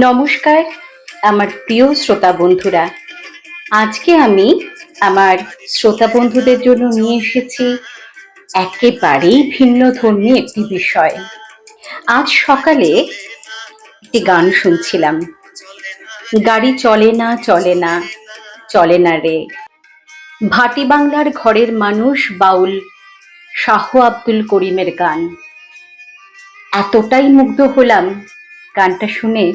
নমস্কার, আমার প্রিয় শ্রোতা বন্ধুরা। আজকে আমি আমার শ্রোতা বন্ধুদের জন্য নিয়ে এসেছি একেবারেই ভিন্ন ধর্মী একটি বিষয়। আজ সকালে একটি গান শুনছিলাম। গাড়ি চলে না চলে না চলে না রে। ভাটি বাংলার ঘরের মানুষ বাউল শাহ আব্দুল করিমের গান। এতটাই মুগ্ধ হলাম গানটা শুনে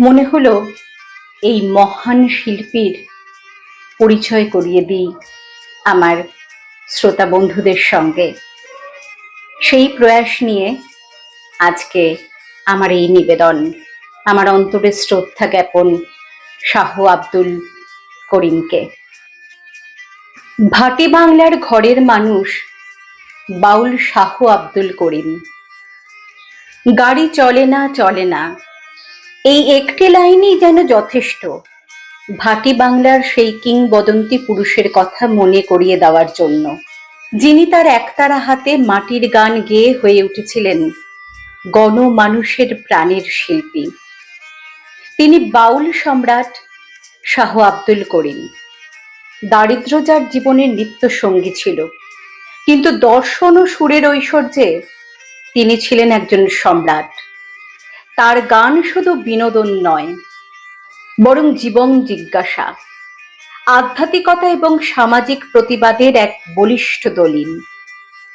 মনে হলো এই মহান শিল্পীর পরিচয় করিয়ে দিই আমার শ্রোতা বন্ধুদের সঙ্গে। সেই প্রয়াস নিয়ে আজকে আমার এই নিবেদন, আমার অন্তরের শ্রদ্ধা জ্ঞাপন শাহ আব্দুল করিমকে। ভাটি বাংলার ঘরের মানুষ বাউল শাহ আব্দুল করিম। গাড়ি চলে না চলে না এই একটি লাইনই যেন যথেষ্ট। ভাটি বাংলার সেই কিংবদন্তি পুরুষের কথা মনে করিয়ে দেওয়ার জন্য। যিনি তার একতারা হাতে মাটির গান গেয়ে হয়ে উঠেছিলেন গণ মানুষের প্রাণের শিল্পী। তিনি বাউল সম্রাট শাহ আব্দুল করিম। দারিদ্র যার জীবনের নিত্য সঙ্গী ছিল, কিন্তু দর্শন ও সুরের ঐশ্বর্যে তিনি ছিলেন একজন সম্রাট। তার গান শুধু বিনোদন নয়, বরং জীবন জিজ্ঞাসা, আধ্যাত্মিকতা এবং সামাজিক প্রতিবাদের এক বলিষ্ঠ দলিল।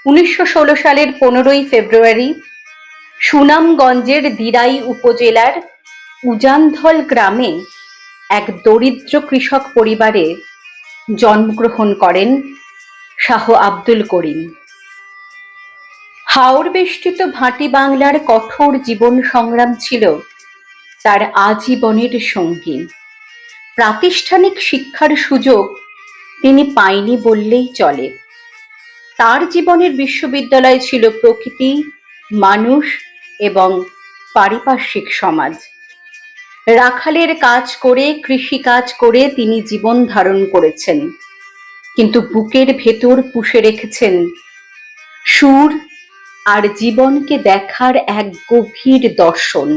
উনিশশো ষোলো সালের পনেরোই ফেব্রুয়ারি, সুনামগঞ্জের দিরাই উপজেলার উজানধল গ্রামে এক দরিদ্র কৃষক পরিবারে জন্মগ্রহণ করেন শাহ আব্দুল করিম। হাওর বেষ্টিত ভাটি বাংলার কঠোর জীবন সংগ্রাম ছিল তার আজীবনের সঙ্গী। প্রাতিষ্ঠানিক শিক্ষার সুযোগ তিনি পায়নি বললেই চলে। তার জীবনের বিশ্ববিদ্যালয় ছিল প্রকৃতি, মানুষ এবং পারিপার্শ্বিক সমাজ। রাখালের কাজ করে কৃষি কাজ করে তিনি জীবন ধারণ করেছেন। কিন্তু বুকের ভেতর পুষে রেখেছেন সুর আর জীবনকে দেখার এক গভীর দর্শন।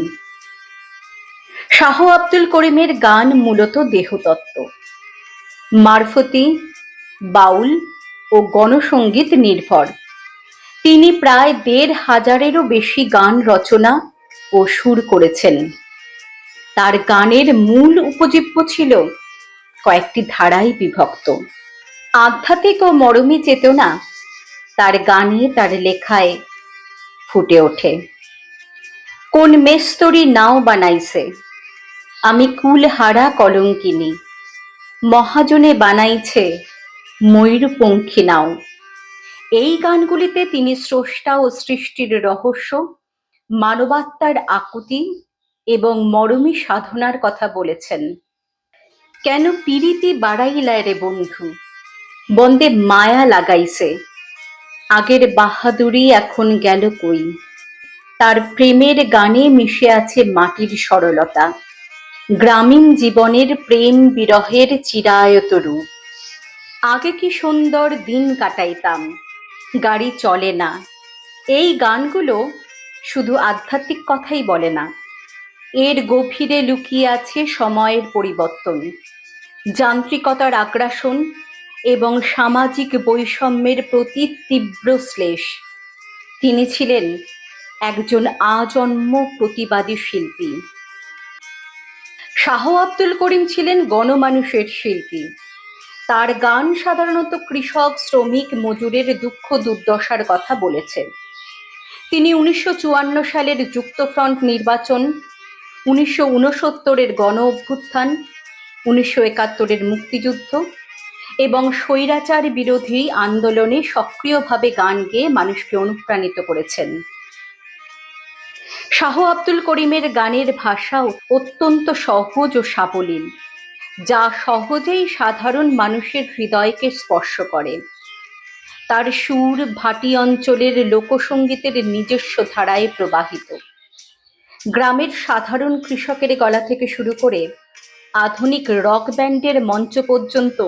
শাহ আব্দুল করিমের গান মূলত দেহতত্ত্ব। মারফতি, বাউল ও গণসঙ্গীত নির্ভর। তিনি প্রায় দেড় হাজারেরও বেশি গান রচনা ও সুর করেছেন। তার গানের মূল উপজীব্য ছিল কয়েকটি ধারায় বিভক্ত। আধ্যাত্মিক ও মরমী চেতনা, তার গানে তার লেখায় ফুটে ওঠে। কোন মেস্তরি নাও বানাইছে। আমি কুল হারা কলঙ্কিনী মহাজনে বানাইছে ময়ূরপঙ্খী নাও। এই গানগুলিতে তিনি স্রষ্টা ও সৃষ্টির রহস্য, মানবাত্মার আকুতি এবং মরমী সাধনার কথা বলেছেন। কেন পিরিতি বাড়াইলায় রে বন্ধু? বন্দে মায়া লাগাইছে। আগের বাহাদুরি এখন গেল কই? তার প্রেমের গানে মিশে আছে মাটির সরলতা। গ্রামীণ জীবনের প্রেম বিরহের চিরায়ত রূপ। আগে কি সুন্দর দিন কাটাইতাম, গাড়ি চলে না। এই গানগুলো শুধু আধ্যাত্মিক কথাই বলে না। এর গভীরে লুকিয়ে আছে সময়ের পরিবর্তন। যান্ত্রিকতার আগ্রাসন এবং সামাজিক বৈষম্যের প্রতি তীব্র শ্লেষ। তিনি ছিলেন একজন আজন্ম প্রতিবাদী শিল্পী। শাহ আব্দুল করিম ছিলেন গণমানুষের শিল্পী। তার গান সাধারণত কৃষক, শ্রমিক, মজুরের দুঃখ দুর্দশার কথা বলেছে তিনি উনিশশো চুয়ান্ন সালের যুক্তফ্রন্ট নির্বাচন, উনিশশো উনসত্তরের গণ অভ্যুত্থান, উনিশশো একাত্তরের মুক্তিযুদ্ধ এবং স্বৈরাচার বিরোধী আন্দোলনে সক্রিয়ভাবে গান গেয়ে মানুষকে অনুপ্রাণিত করেছেন। শাহ আব্দুল করিমের গানের ভাষা অত্যন্ত সহজ ও সাবলীল, যা সহজেই সাধারণ মানুষের হৃদয়কে স্পর্শ করে। তার সুর ভাটি অঞ্চলের লোকসঙ্গীতের নিজস্ব ধারায় প্রবাহিত। গ্রামের সাধারণ কৃষকের গলা থেকে শুরু করে আধুনিক রক ব্যান্ডের মঞ্চ পর্যন্ত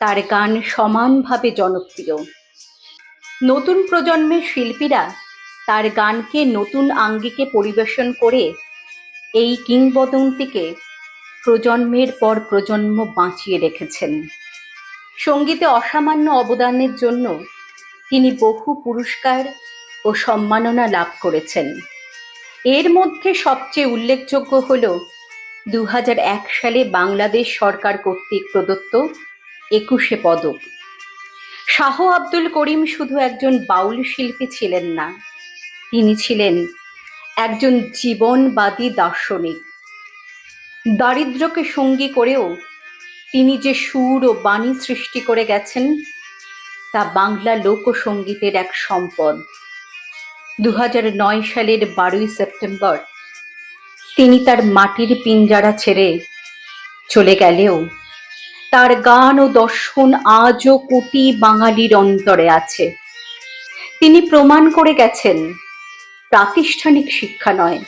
তার গান সমানভাবে জনপ্রিয়। নতুন প্রজন্মের শিল্পীরা তার গানকে নতুন আঙ্গিকে পরিবেশন করে এই কিংবদন্তিকে প্রজন্মের পর প্রজন্ম বাঁচিয়ে রেখেছেন। সঙ্গীতে অসামান্য অবদানের জন্য তিনি বহু পুরস্কার ও সম্মাননা লাভ করেছেন। এর মধ্যে সবচেয়ে উল্লেখযোগ্য হল দু সালে বাংলাদেশ সরকার কর্তৃক প্রদত্ত একুশে পদক। শাহ আব্দুল করিম শুধু একজন বাউল শিল্পী ছিলেন না, তিনি ছিলেন একজন জীবনবাদী দার্শনিক। দারিদ্র্যকে সঙ্গী করেও তিনি যে সুর ও বাণী সৃষ্টি করে গেছেন, তা বাংলা লোকসঙ্গীতের এক সম্পদ। দু নয় সালের বারোই সেপ্টেম্বর তিনি তার মাটির পিঞ্জারা ছেড়ে চলে গেলেও তার গান ও দর্শন আজও কোটি বাঙালির অন্তরে আছে। তিনি প্রমাণ করে গেছেন, প্রাতিষ্ঠানিক শিক্ষা নয়।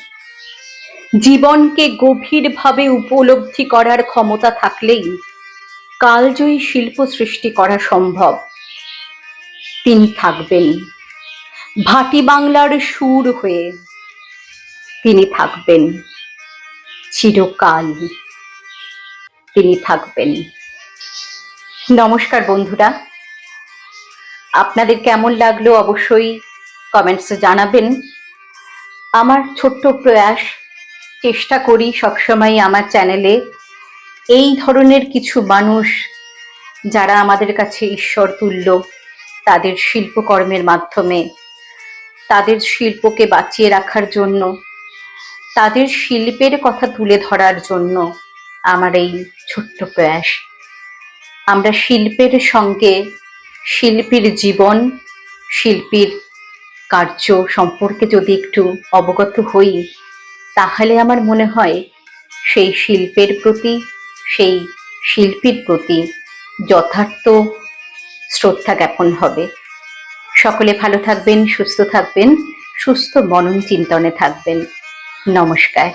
জীবনকে গভীরভাবে উপলব্ধি করার ক্ষমতা থাকলেই কালজয়ী শিল্প সৃষ্টি করা সম্ভব। তিনি থাকবেন, ভাটি বাংলার সুর হয়ে তিনি থাকবেন, চিরকাল তিনি থাকবেন। নমস্কার বন্ধুরা। আপনাদের কেমন লাগল অবশ্যই কমেন্টসে জানাবেন। আমার ছোট্ট প্রয়াস, চেষ্টা করি সবসময় আমার চ্যানেলে এই ধরনের কিছু মানুষ যারা আমাদের কাছে ঈশ্বর তুল্য, তাদের শিল্পকর্মের মাধ্যমে, তাদের শিল্পকে বাঁচিয়ে রাখার জন্য, তাদের শিল্পের কথা তুলে ধরার জন্য আমার এই ছোট্ট প্রয়াস। আমরা শিল্পের সঙ্গে শিল্পীর জীবন, শিল্পীর কার্য সম্পর্কে যদি একটু অবগত হই, তাহলে আমার মনে হয় সেই শিল্পের প্রতি, সেই শিল্পীর প্রতি যথার্থ শ্রদ্ধা জ্ঞাপন হবে। সকলে ভালো থাকবেন, সুস্থ থাকবেন, সুস্থ মনন চিন্তনে থাকবেন। নমস্কার।